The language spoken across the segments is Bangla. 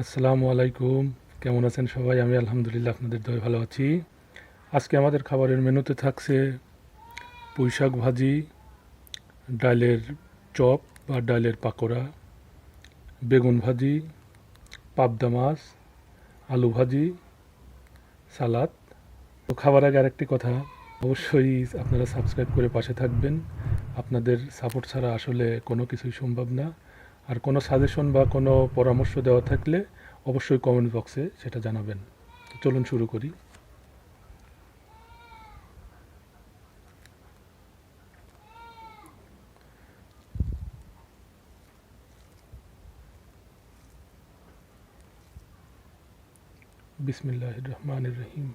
আসসালামু আলাইকুম। কেমন আছেন সবাই? আমি আলহামদুলিল্লাহ আপনাদের দয় ভালো আছি। আজকে আমাদের খাবারের মেনুতে থাকছে পুঁই শাক ভাজি, ডালের চপ বা ডালের পাকোড়া, বেগুন ভাজি, পাবদা মাছ, আলু ভাজি, সালাদ। তো খাবার আগে আরেকটি কথা, অবশ্যই আপনারা সাবস্ক্রাইব করে পাশে থাকবেন। আপনাদের সাপোর্ট ছাড়া আসলে কোনো কিছুই সম্ভব না। আর কোনো সাজেশন বা কোনো পরামর্শ দেওয়া থাকলে অবশ্যই কমেন্ট বক্সে সেটা জানাবেন। চলুন শুরু করি। বিসমিল্লাহ রহমান রহিম।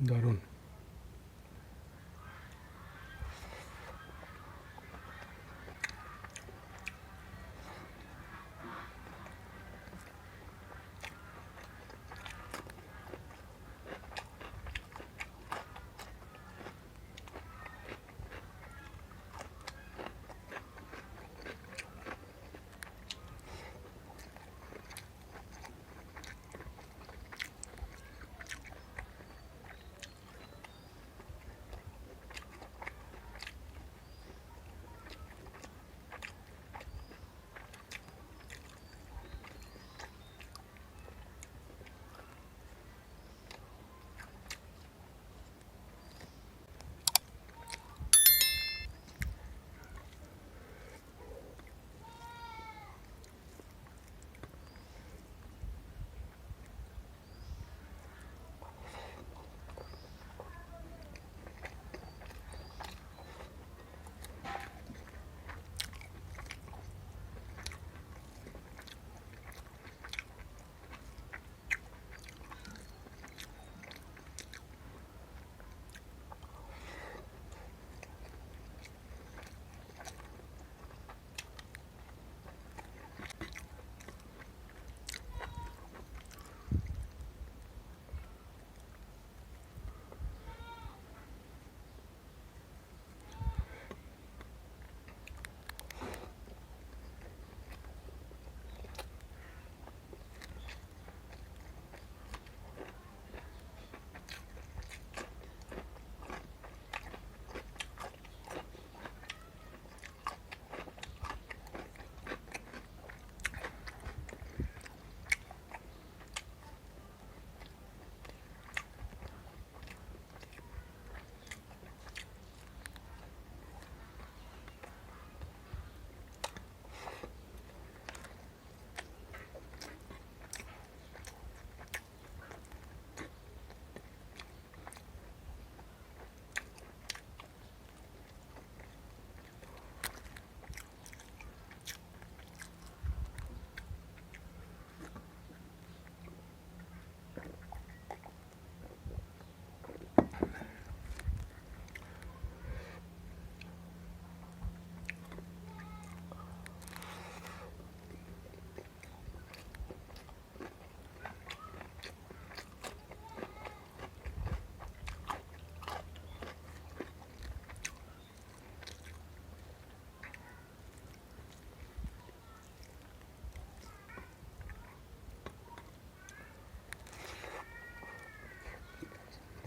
Garón.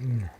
Mm.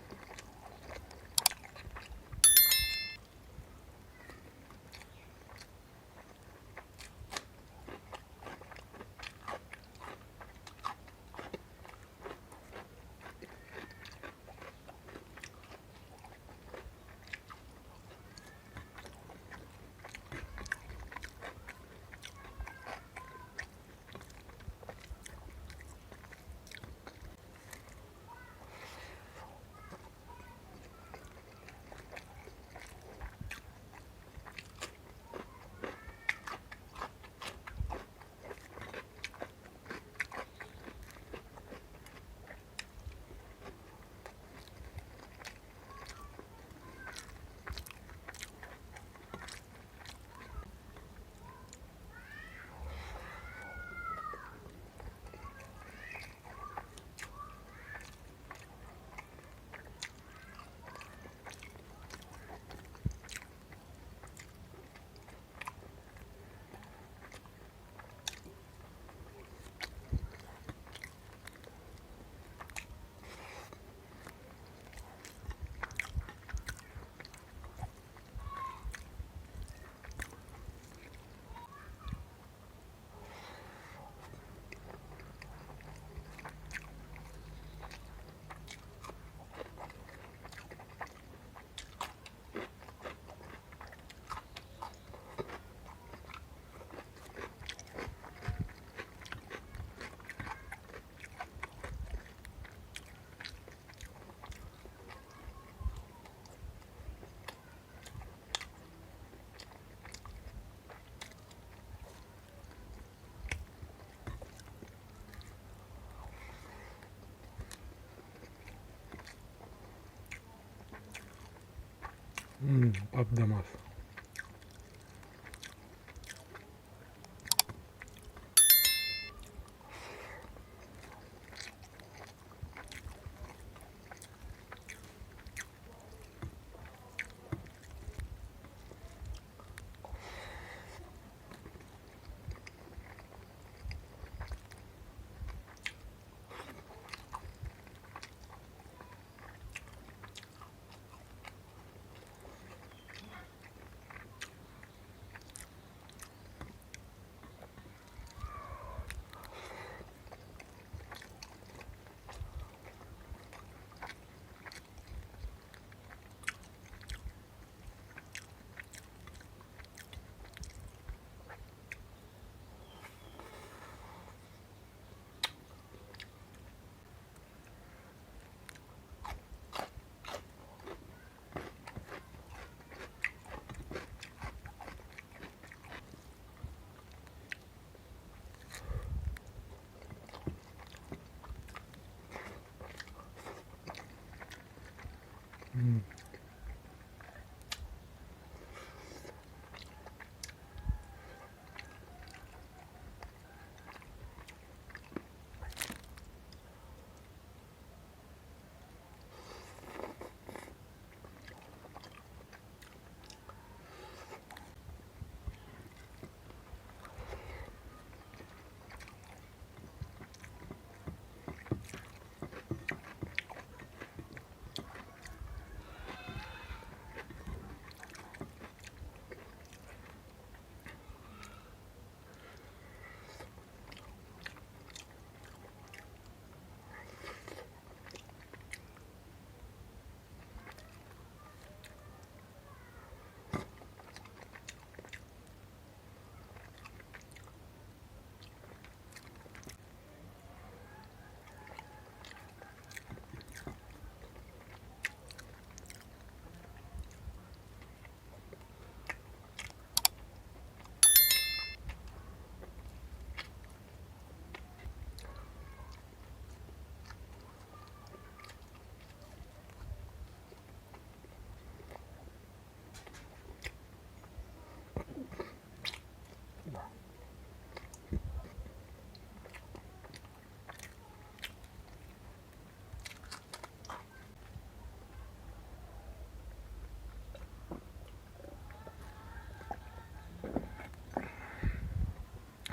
হুম পাবদা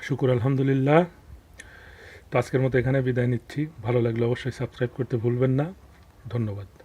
শুকুর, আলহামদুলিল্লাহ। তো আজকের মতো এখানে বিদায় নিচ্ছি। ভালো লাগলে অবশ্যই সাবস্ক্রাইব করতে ভুলবেন না। ধন্যবাদ।